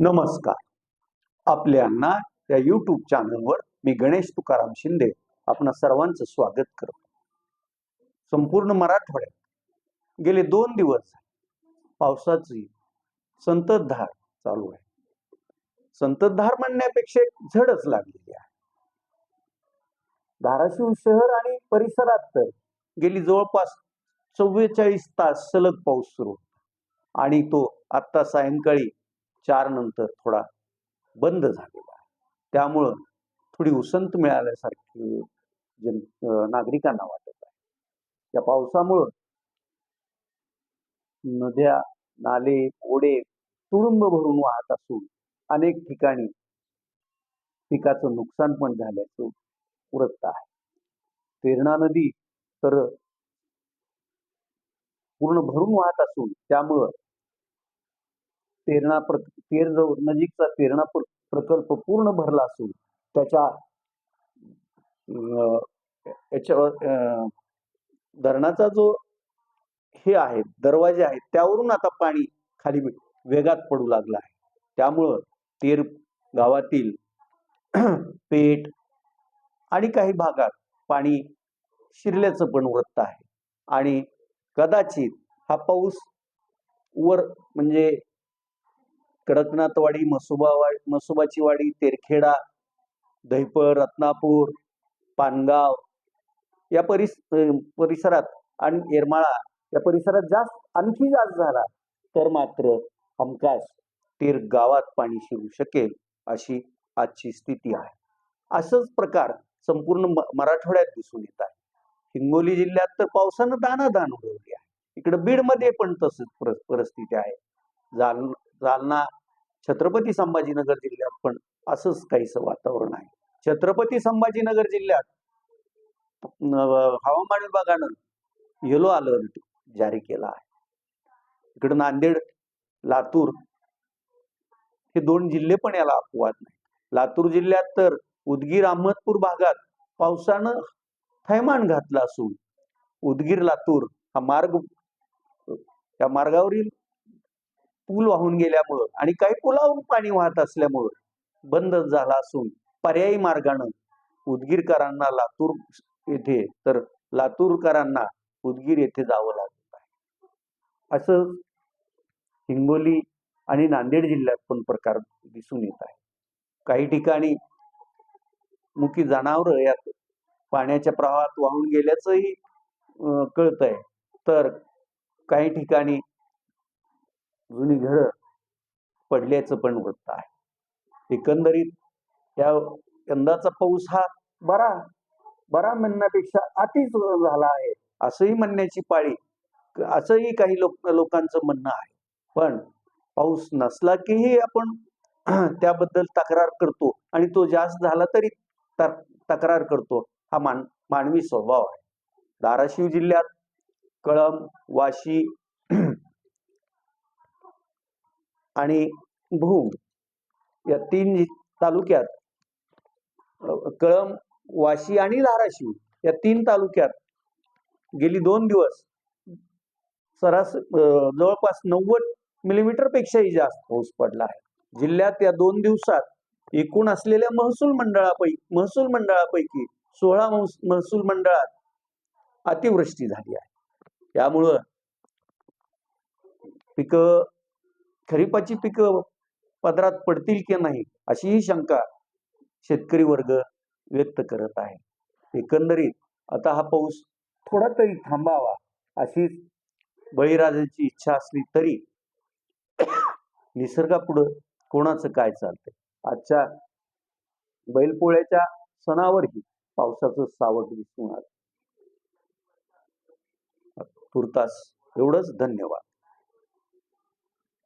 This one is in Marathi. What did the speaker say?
नमस्कार. आपल्यांना या यूट्यूब चॅनलवर मी गणेश तुकाराम शिंदे आपणा सर्वांचं स्वागत करतो. संपूर्ण मराठवाड्यात गेले दोन दिवस पावसाची संततधार चालू आहे. संततधार म्हणण्यापेक्षा एक झडच लागलेली आहे. धाराशिव शहर आणि परिसरात तर गेली जवळपास चव्वेचाळीस तास सलग पाऊस सुरू आणि तो आत्ता सायंकाळी चार नंतर थोडा बंद झालेला आहे. त्यामुळं थोडी उसंत मिळाल्यासारखी जन नागरिकांना वाटत आहे. या पावसामुळं नद्या नाले ओढे तुडुंब भरून वाहत असून अनेक ठिकाणी पिकाचं नुकसान पण झाल्याचं वृत्त आहे. तेरणा नदी तर पूर्ण भरून वाहत असून त्यामुळं तेरणा प्र तेर जवळ नजीकचा तेरणा प्रकल्प पूर्ण भरला असून त्याच्या याच्यावर अं, धरणाचा जो हे आहे दरवाजे आहेत त्यावरून आता पाणी खाली वेगात पडू लागलं आहे. त्यामुळं तेर गावातील पेठ आणि काही भागात पाणी शिरल्याचं पण वृत्त आहे. आणि कदाचित हा पाऊस वर म्हणजे कडकनाथवाडी मसुबावाडी मसुबाची वाडी तेरखेडा दहिपळ रत्नापूर पानगाव या परिस परिसरात आणि येरमाळा या परिसरात जास्त आणखी जास्त झाला तर मात्र हमखास तीर गावात पाणी शिरू शकेल अशी आजची स्थिती आहे. असंच प्रकार संपूर्ण म- मराठवाड्यात दिसून येत आहे. हिंगोली जिल्ह्यात तर पावसानं दानादान उडवली आहे. इकडं बीडमध्ये पण तसंच पर- परिस्थिती आहे. जाल जालना छत्रपती संभाजीनगर जिल्ह्यात पण असंच काहीसं वातावरण आहे. छत्रपती संभाजीनगर जिल्ह्यात हवामान विभागानं येलो अलर्ट जारी केला आहे. इकडं नांदेड लातूर हे दोन जिल्हे पण याला अपवाद नाही लातूर जिल्ह्यात तर उदगीर अहमदपूर भागात पावसानं थैमान घातलं असून उदगीर लातूर हा मार्ग त्या मार्गावरील पूल वाहून गेल्यामुळं आणि काही पुलावरून पाणी वाहत असल्यामुळं बंद झाला असून पर्यायी मार्गानं उदगीरकरांना लातूर येथे तर लातूरकरांना उदगीर येथे जावं लागत आहे. असं हिंगोली आणि नांदेड जिल्ह्यात पण प्रकार दिसून येत आहे. काही ठिकाणी मुकी जनावरं यात पाण्याच्या प्रवाहात वाहून गेल्याचंही कळत आहे तर काही ठिकाणी जुनी घरं पडल्याचं पण वृत्त आहे. एकंदरीत या यंदाचा पाऊस हा बरा बरा म्हणण्यापेक्षा अतिच झाला आहे असंही म्हणण्याची पाळी असंही काही लोक लोकांचं म्हणणं आहे. पण पाऊस नसला कीही आपण त्याबद्दल तक्रार करतो आणि तो जास्त झाला तरी तक्रार करतो हा मान मानवी स्वभाव आहे. धाराशिव जिल्ह्यात कळम वाशी आणि भूम या तीन तालुक्यात कळम वाशी आणि धाराशिव या तीन तालुक्यात गेली दोन दिवस सरास जवळपास नव्वद मिलीमीटर पेक्षाही जास्त पाऊस पडला आहे. जिल्ह्यात या दोन दिवसात एकूण असलेल्या महसूल मंडळापैकी महसूल मंडळापैकी सोळा महसूल मंडळात अतिवृष्टी झाली आहे. त्यामुळं पिकं खरीपाची पिकं पदरात पडतील की नाही अशी ही शंका शेतकरी वर्ग व्यक्त करत आहे. एकंदरीत आता हा पाऊस थोडा तरी थांबावा अशीच बळीराजाची इच्छा असली तरी निसर्गापुढं कोणाचं काय चालतंय? आजच्या बैलपोळ्याच्या सणावरही पावसाचं सावट दिसून आलं. तुर्तास एवढंच धन्यवाद.